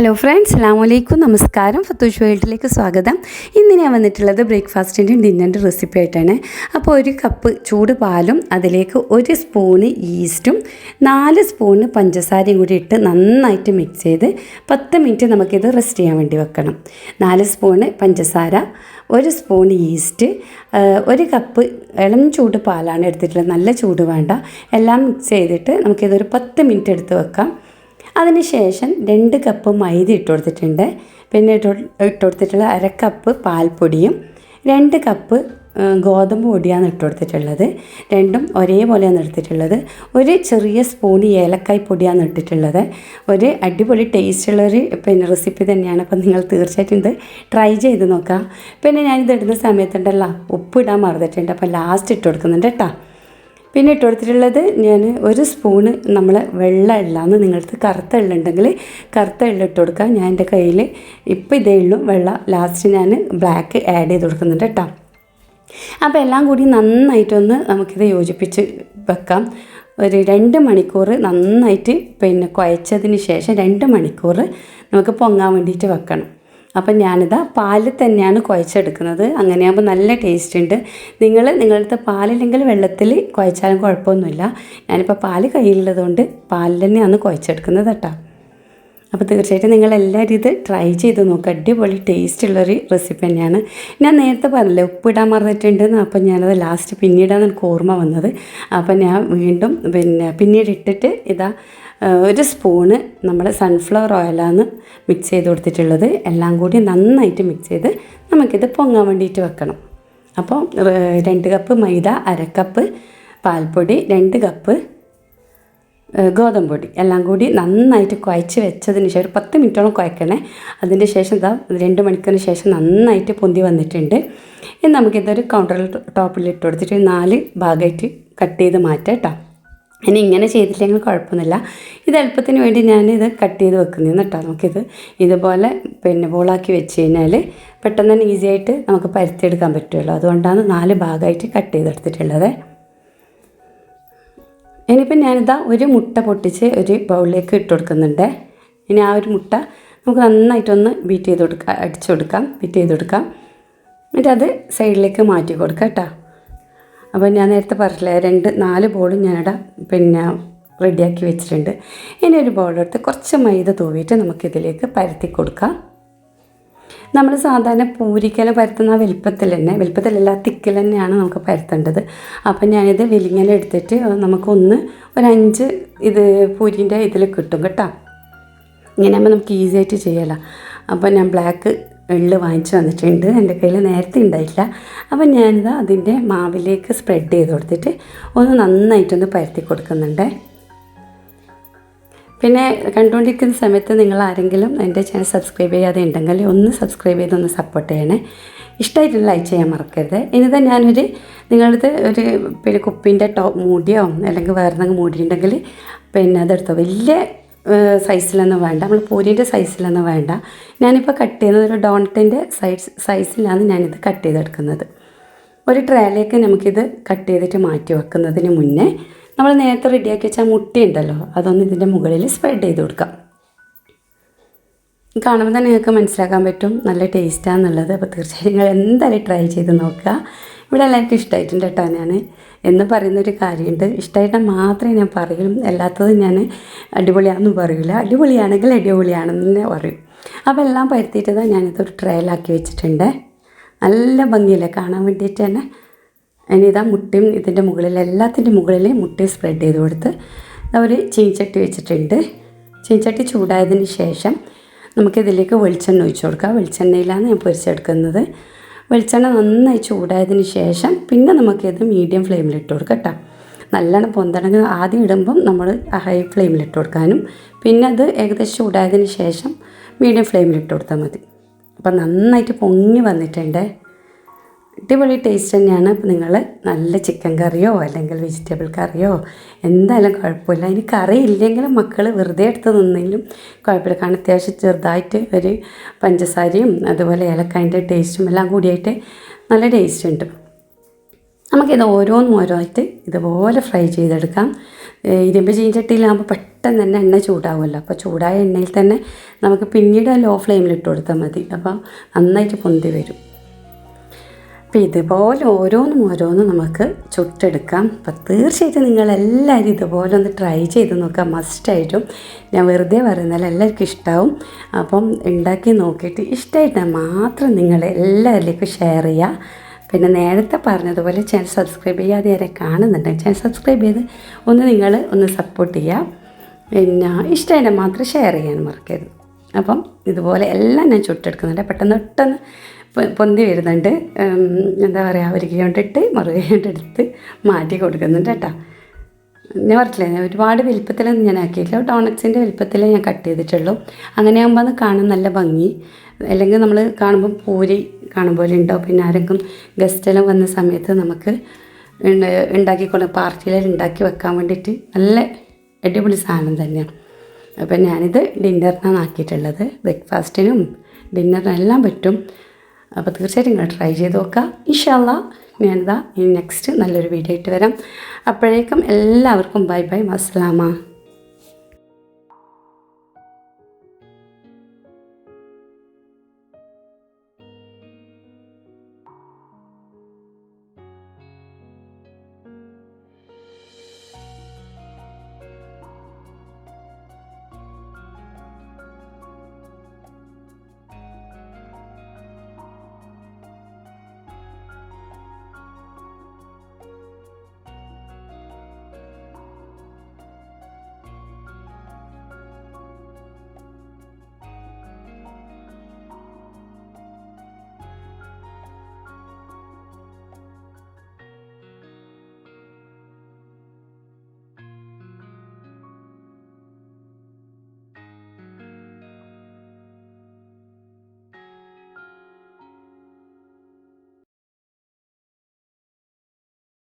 Hello friends അലാമലൈക്കും നമസ്കാരം. ഫത്തൂഷ് വേൾഡിലേക്ക് സ്വാഗതം. ഇന്ന് ഞാൻ വന്നിട്ടുള്ളത് ബ്രേക്ക്ഫാസ്റ്റിന്റെയും ഡിന്നറിന്റെ റെസിപ്പി ആയിട്ടാണ്. അപ്പോൾ ഒരു കപ്പ് ചൂട് പാലും അതിലേക്ക് ഒരു സ്പൂണ് ഈസ്റ്റും നാല് സ്പൂണ് പഞ്ചസാരയും കൂടി ഇട്ട് നന്നായിട്ട് മിക്സ് ചെയ്ത് പത്ത് മിനിറ്റ് നമുക്കിത് റെസ്റ്റ് ചെയ്യാൻ വേണ്ടി വെക്കണം. നാല് സ്പൂണ് പഞ്ചസാര ഒരു സ്പൂൺ ഈസ്റ്റ് ഒരു കപ്പ് ഇളം ചൂട് പാലാണ് എടുത്തിട്ടുള്ളത്. നല്ല ചൂട് വേണ്ട. എല്ലാം മിക്സ് ചെയ്തിട്ട് നമുക്കിതൊരു പത്ത് മിനിറ്റ് എടുത്ത് വെക്കാം. അതിനുശേഷം രണ്ട് കപ്പ് മൈദ ഇട്ട് കൊടുത്തിട്ടുണ്ട്. പിന്നെ ഇട്ട് ഇട്ട് കൊടുത്തിട്ടുള്ള അര കപ്പ് പാൽപ്പൊടിയും രണ്ട് കപ്പ് ഗോതമ്പ് പൊടിയാണ് ഇട്ട് കൊടുത്തിട്ടുള്ളത്. രണ്ടും ഒരേപോലെയാണ് എടുത്തിട്ടുള്ളത്. ഒരു ചെറിയ സ്പൂൺ ഏലക്കായ് പൊടിയാണ് ഇട്ടിട്ടുള്ളത്. ഒരു അടിപൊളി ടേസ്റ്റുള്ളൊരു പിന്നെ റെസിപ്പി തന്നെയാണ്. അപ്പം നിങ്ങൾ തീർച്ചയായിട്ടും ഇത് ട്രൈ ചെയ്ത് നോക്കാം. പിന്നെ ഞാനിത് ഇടുന്ന സമയത്തുണ്ടല്ലോ ഉപ്പ് ഇടാൻ മറന്നിട്ടുണ്ട്. അപ്പം ലാസ്റ്റ് ഇട്ട് കൊടുക്കുന്നുണ്ട് കേട്ടോ പിന്നെ ഇട്ട് കൊടുത്തിട്ടുള്ളത് ഞാൻ ഒരു സ്പൂണ് നമ്മൾ വെള്ള എള്ളാന്ന് നിങ്ങൾക്ക് കറുത്ത എള്ള ഉണ്ടെങ്കിൽ കറുത്ത എള്ള ഇട്ട് കൊടുക്കുക ഞാൻ എന്റെ കയ്യിൽ ഇപ്പോൾ ഇതേ ഉള്ളൂ. വെള്ള ലാസ്റ്റ് ഞാൻ ബ്ലാക്ക് ആഡ് ചെയ്ത് കൊടുക്കുന്നുണ്ട് കേട്ടോ അപ്പോൾ എല്ലാം കൂടി നന്നായിട്ടൊന്ന് നമുക്കിത് യോജിപ്പിച്ച് വെക്കാം. ഒരു രണ്ട് മണിക്കൂർ നന്നായിട്ട് പിന്നെ കുഴച്ചതിന് ശേഷം രണ്ട് മണിക്കൂർ നമുക്ക് പൊങ്ങാൻ വേണ്ടിയിട്ട് വെക്കണം. അപ്പം ഞാനിതാ പാലിൽ തന്നെയാണ് കുഴച്ചെടുക്കുന്നത്. അങ്ങനെയാകുമ്പോൾ നല്ല ടേസ്റ്റ് ഉണ്ട്. നിങ്ങൾ നിങ്ങളുടെ പാലില്ലെങ്കിൽ വെള്ളത്തിൽ കുഴച്ചാലും കുഴപ്പമൊന്നുമില്ല. ഞാനിപ്പോൾ പാൽ കയ്യിലുള്ളതുകൊണ്ട് പാലിൽ തന്നെയാണ് കുഴച്ചെടുക്കുന്നത് കേട്ടോ. അപ്പോൾ തീർച്ചയായിട്ടും നിങ്ങൾ എല്ലാവരും ഇത് ട്രൈ ചെയ്ത് നോക്കുക അടിപൊളി ടേസ്റ്റ് ഉള്ളൊരു റെസിപ്പി തന്നെയാണ്. ഞാൻ നേരത്തെ പറഞ്ഞില്ലേ ഉപ്പിടാൻ മറന്നിട്ടുണ്ടെന്ന്. അപ്പം ഞാനത് ലാസ്റ്റ് പിന്നീടാണ് എനിക്ക് ഓർമ്മ വന്നത്. അപ്പം ഞാൻ വീണ്ടും പിന്നെ പിന്നീട് ഇട്ടിട്ട് ഇതാ ഒരു സ്പൂണ് നമ്മൾ സൺഫ്ലവർ ഓയിലാണ് മിക്സ് ചെയ്ത് കൊടുത്തിട്ടുള്ളത്. എല്ലാം കൂടി നന്നായിട്ട് മിക്സ് ചെയ്ത് നമുക്കിത് പൊങ്ങാൻ വേണ്ടിയിട്ട് വെക്കണം. അപ്പോൾ രണ്ട് കപ്പ് മൈദ അര കപ്പ് പാൽപ്പൊടി രണ്ട് കപ്പ് ഗോതമ്പൊടി എല്ലാം കൂടി നന്നായിട്ട് കുഴച്ച് വെച്ചതിന് ശേഷം ഒരു പത്ത് മിനിറ്റോളം കുഴക്കണേ. അതിന്റെ ശേഷം ഇതാ രണ്ട് മണിക്കൂറിന് ശേഷം നന്നായിട്ട് പൊന്തി വന്നിട്ടുണ്ട്. ഇനി നമുക്കിതൊരു കൗണ്ടർ ടോപ്പിൽ ഇട്ട് കൊടുത്തിട്ട് നാല് ഭാഗമായിട്ട് കട്ട് ചെയ്ത് മാറ്റാം കേട്ടോ. ഇനി ഇങ്ങനെ ചെയ്തില്ലെങ്കിൽ കുഴപ്പമൊന്നുമില്ല. ഇത് എളുപ്പത്തിന് വേണ്ടി ഞാൻ ഇത് കട്ട് ചെയ്ത് വെക്കുന്നതെന്ന് കേട്ടോ നമുക്കിത്. ഇതുപോലെ പിന്നെ ബോളാക്കി വെച്ച് കഴിഞ്ഞാൽ പെട്ടെന്ന് തന്നെ ഈസി ആയിട്ട് നമുക്ക് പരുത്തിയെടുക്കാൻ പറ്റുമല്ലോ. അതുകൊണ്ടാണ് നാല് ഭാഗമായിട്ട് കട്ട് ചെയ്തെടുത്തിട്ടുള്ളത്. ഇനിയിപ്പം ഞാനിതാ ഒരു മുട്ട പൊട്ടിച്ച് ഒരു ബൗളിലേക്ക് ഇട്ട് കൊടുക്കുന്നുണ്ട്. ഇനി ആ ഒരു മുട്ട നമുക്ക് നന്നായിട്ടൊന്ന് ബീറ്റ് ചെയ്ത് കൊടുക്കാം അടിച്ചു കൊടുക്കാം ബീറ്റ് ചെയ്ത് കൊടുക്കാം. എന്നിട്ട് അത് സൈഡിലേക്ക് മാറ്റി കൊടുക്കാം കേട്ടോ. അപ്പോൾ ഞാൻ നേരത്തെ പറഞ്ഞില്ലേ രണ്ട് നാല് ബോളും ഞാനിവിടെ പിന്നെ റെഡിയാക്കി വെച്ചിട്ടുണ്ട്. ഇനി ഒരു ബോളെടുത്ത് കുറച്ച് മൈദ തൂവിയിട്ട് നമുക്കിതിലേക്ക് പരത്തി കൊടുക്കാം. നമ്മൾ സാധാരണ പൂരിക്കല പരത്തുന്ന വലിപ്പത്തിൽ തന്നെ വലിപ്പത്തിലല്ല തിക്കിൽ തന്നെയാണ് നമുക്ക് പരത്തേണ്ടത്. അപ്പം ഞാനിത് വലിങ്ങനെ എടുത്തിട്ട് നമുക്കൊന്ന് ഒരു അഞ്ച് ഇത് പൂരിന്റെ ഇതിൽ കിട്ടും കേട്ടോ. ഇങ്ങനെയാകുമ്പോൾ നമുക്ക് ഈസി ആയിട്ട് ചെയ്യാമല്ലോ അപ്പോൾ ഞാൻ ബ്ലാക്ക് എള്ള് വാങ്ങിച്ചു വന്നിട്ടുണ്ട്. എന്റെ കയ്യിൽ നേരത്തെ ഉണ്ടായിട്ടില്ല. അപ്പം ഞാനിത് അതിന്റെ മാവിലേക്ക് സ്പ്രെഡ് ചെയ്ത് കൊടുത്തിട്ട് ഒന്ന് നന്നായിട്ടൊന്ന് പരത്തി കൊടുക്കുന്നുണ്ട്. പിന്നെ കണ്ടുകൊണ്ടിരിക്കുന്ന സമയത്ത് നിങ്ങൾ ആരെങ്കിലും എന്റെ ചാനൽ സബ്സ്ക്രൈബ് ചെയ്യാതെ ഉണ്ടെങ്കിൽ ഒന്ന് സബ്സ്ക്രൈബ് ചെയ്ത് ഒന്ന് സപ്പോർട്ട് ചെയ്യണേ. ഇഷ്ടമായിട്ടുള്ള ലൈക്ക് ചെയ്യാൻ മറക്കരുത്. ഇനിതാ ഞാനൊരു നിങ്ങളടുത്ത് ഒരു പിന്നെ കുപ്പിന്റെ ടോപ്പ് മൂടിയോ അല്ലെങ്കിൽ വേറെ എന്തെങ്കിലും മൂടിയുണ്ടെങ്കിൽ പിന്നെ അതെടുത്തോ. വലിയ സൈസിലൊന്നും വേണ്ട. നമ്മൾ പൂരിന്റെ സൈസിലൊന്നും വേണ്ട. ഞാനിപ്പോൾ കട്ട് ചെയ്യുന്നത് ഒരു ഡോണറ്റിന്റെ സൈസ് സൈസിലാണ് ഞാനിത് കട്ട് ചെയ്തെടുക്കുന്നത്. ഒരു ട്രേയിലേക്ക് നമുക്കിത് കട്ട് ചെയ്തിട്ട് മാറ്റി വെക്കുന്നതിന് മുന്നേ നമ്മൾ നേരത്തെ റെഡിയാക്കി വെച്ച മുട്ടയുണ്ടല്ലോ അതൊന്ന് ഇതിന്റെ മുകളിൽ സ്പ്രെഡ് ചെയ്ത് കൊടുക്കാം. കാണുമ്പോൾ തന്നെ നിങ്ങൾക്ക് മനസ്സിലാക്കാൻ പറ്റും. നല്ല ടേസ്റ്റാണെന്നുള്ളത് അപ്പോൾ തീർച്ചയായും നിങ്ങൾ എന്തായാലും ട്രൈ ചെയ്ത് നോക്കുക. ഇവിടെ എല്ലാവർക്കും ഇഷ്ടമായിട്ടുണ്ട് കേട്ടോ ഞാൻ എന്ന് പറയുന്നൊരു കാര്യമുണ്ട്. ഇഷ്ടമായിട്ട് മാത്രമേ ഞാൻ പറയും. അല്ലാത്തത് ഞാൻ അടിപൊളിയാണെന്ന് പറയില്ല അടിപൊളിയാണെങ്കിൽ അടിപൊളിയാണെന്ന് തന്നെ പറയും. അപ്പോൾ എല്ലാം പരത്തിയിട്ട് ഞാനിതൊരു ട്രയലാക്കി വെച്ചിട്ടുണ്ട്. നല്ല ഭംഗിയില്ലേ കാണാൻ വേണ്ടിയിട്ട് തന്നെ. ഇനി ഇതാ മുട്ടയും ഇതിന്റെ മുകളിൽ എല്ലാത്തിന്റെ മുകളിൽ മുട്ടി സ്പ്രെഡ് ചെയ്ത് കൊടുത്ത് അവർ ചീഞ്ചട്ടി വെച്ചിട്ടുണ്ട്. ചീഞ്ചട്ടി ചൂടായതിന് ശേഷം നമുക്കിതിലേക്ക് വെളിച്ചെണ്ണ ഒഴിച്ചു കൊടുക്കാം. വെളിച്ചെണ്ണയിലാണ് ഞാൻ പൊരിച്ചെടുക്കുന്നത്. വെളിച്ചെണ്ണ നന്നായി ചൂടായതിന് ശേഷം പിന്നെ നമുക്കിത് മീഡിയം ഫ്ലെയിമിൽ ഇട്ട് കൊടുക്കാം കേട്ടോ നല്ലോണം പൊന്തണങ്ങ് ആദ്യം ഇടുമ്പം നമ്മൾ ഹൈ ഫ്ലെയിമിൽ ഇട്ട് കൊടുക്കാനും പിന്നെ അത് ഏകദേശം ചൂടായതിന് ശേഷം മീഡിയം ഫ്ലെയിമിൽ ഇട്ട് കൊടുത്താൽ മതി. അപ്പം നന്നായിട്ട് പൊങ്ങി വന്നിട്ടുണ്ട്. അടിപൊളി ടേസ്റ്റ് തന്നെയാണ്. അപ്പം നിങ്ങൾ നല്ല ചിക്കൻ കറിയോ അല്ലെങ്കിൽ വെജിറ്റബിൾ കറിയോ എന്തായാലും കുഴപ്പമില്ല. ഇനി കറി ഇല്ലെങ്കിലും മക്കൾ വെറുതെ എടുത്ത് നിന്നെങ്കിലും കുഴപ്പമില്ല. കാരണം അത്യാവശ്യം ചെറുതായിട്ട് ഒരു പഞ്ചസാരയും അതുപോലെ ഏലക്കായന്റെ ടേസ്റ്റും എല്ലാം കൂടിയായിട്ട് നല്ല ടേസ്റ്റ് ഉണ്ട്. നമുക്കിത് ഓരോന്നും ഓരോന്നായിട്ട് ഇതുപോലെ ഫ്രൈ ചെയ്തെടുക്കാം. ഇരുമ്പ് ചീഞ്ചട്ടിയിലാകുമ്പോൾ പെട്ടെന്ന് തന്നെ എണ്ണ ചൂടാവുമല്ലോ. അപ്പോൾ ചൂടായ എണ്ണയിൽ തന്നെ നമുക്ക് പിന്നീട് ലോ ഫ്ലെയിമിൽ ഇട്ട് കൊടുത്താൽ മതി. അപ്പോൾ നന്നായിട്ട് പൊന്തി വരും. അപ്പോൾ ഇതുപോലെ ഓരോന്നും ഓരോന്നും നമുക്ക് ചുട്ടെടുക്കാം. അപ്പോൾ തീർച്ചയായിട്ടും നിങ്ങളെല്ലാവരും ഇതുപോലെ ഒന്ന് ട്രൈ ചെയ്ത് നോക്കാം മസ്റ്റായിട്ടും ഞാൻ വെറുതെ പറയുന്നതിൽ എല്ലാവർക്കും ഇഷ്ടമാവും അപ്പം ഉണ്ടാക്കി നോക്കിയിട്ട് ഇഷ്ടമായിട്ട് മാത്രം നിങ്ങൾ എല്ലാവരിലേക്കും ഷെയർ ചെയ്യുക. പിന്നെ നേരത്തെ പറഞ്ഞതുപോലെ ചാനൽ സബ്സ്ക്രൈബ് ചെയ്യാതെ വരെ കാണുന്നുണ്ടെങ്കിൽ ചാനൽ സബ്സ്ക്രൈബ് ചെയ്ത് ഒന്ന് നിങ്ങൾ ഒന്ന് സപ്പോർട്ട് ചെയ്യുക. പിന്നെ ഇഷ്ടമായിട്ട് മാത്രം ഷെയർ ചെയ്യാൻ മറക്കരുത്. അപ്പം ഇതുപോലെ എല്ലാം ഞാൻ ചുട്ടെടുക്കുന്നുണ്ട്. പെട്ടെന്ന് പെട്ടെന്ന് പൊന്തി വരുന്നുണ്ട്. എന്താ പറയുക ഒരു കൊണ്ടിട്ട് മറുകൈ കൊണ്ടെടുത്ത് മാറ്റി കൊടുക്കുന്നുണ്ട് കേട്ടോ. ഞാൻ പറഞ്ഞില്ലേ ഒരുപാട് വലിപ്പത്തിലൊന്നും ഞാൻ ആക്കിയിട്ടില്ല. ഡോണറ്റ്സിന്റെ വലിപ്പത്തിൽ ഞാൻ കട്ട് ചെയ്തിട്ടുള്ളൂ. അങ്ങനെ ആകുമ്പോൾ അത് കാണാൻ നല്ല ഭംഗി. അല്ലെങ്കിൽ നമ്മൾ കാണുമ്പോൾ പൂരി കാണും പോലെ ഉണ്ടാവും. പിന്നെ ആരെങ്കിലും ഗസ്റ്റെല്ലാം വന്ന സമയത്ത് നമുക്ക് ഉണ്ട- പാർട്ടിയിലെല്ലാം ഉണ്ടാക്കി വെക്കാൻ വേണ്ടിയിട്ട് നല്ല അടിപൊളി സാധനം തന്നെയാണ്. അപ്പം ഞാനിത് ഡിന്നറിനാണ് ആക്കിയിട്ടുള്ളത്. ബ്രേക്ക്ഫാസ്റ്റിനും ഡിന്നറിനെല്ലാം പറ്റും. അപ്പോൾ തീർച്ചയായിട്ടും നിങ്ങൾ ട്രൈ ചെയ്ത് നോക്കുക. ഇൻഷാല്ല ഞാനിതാ നെക്സ്റ്റ് നല്ലൊരു വീഡിയോ ആയിട്ട് വരാം. അപ്പോഴേക്കും എല്ലാവർക്കും ബൈ ബൈ അസ്സലാമ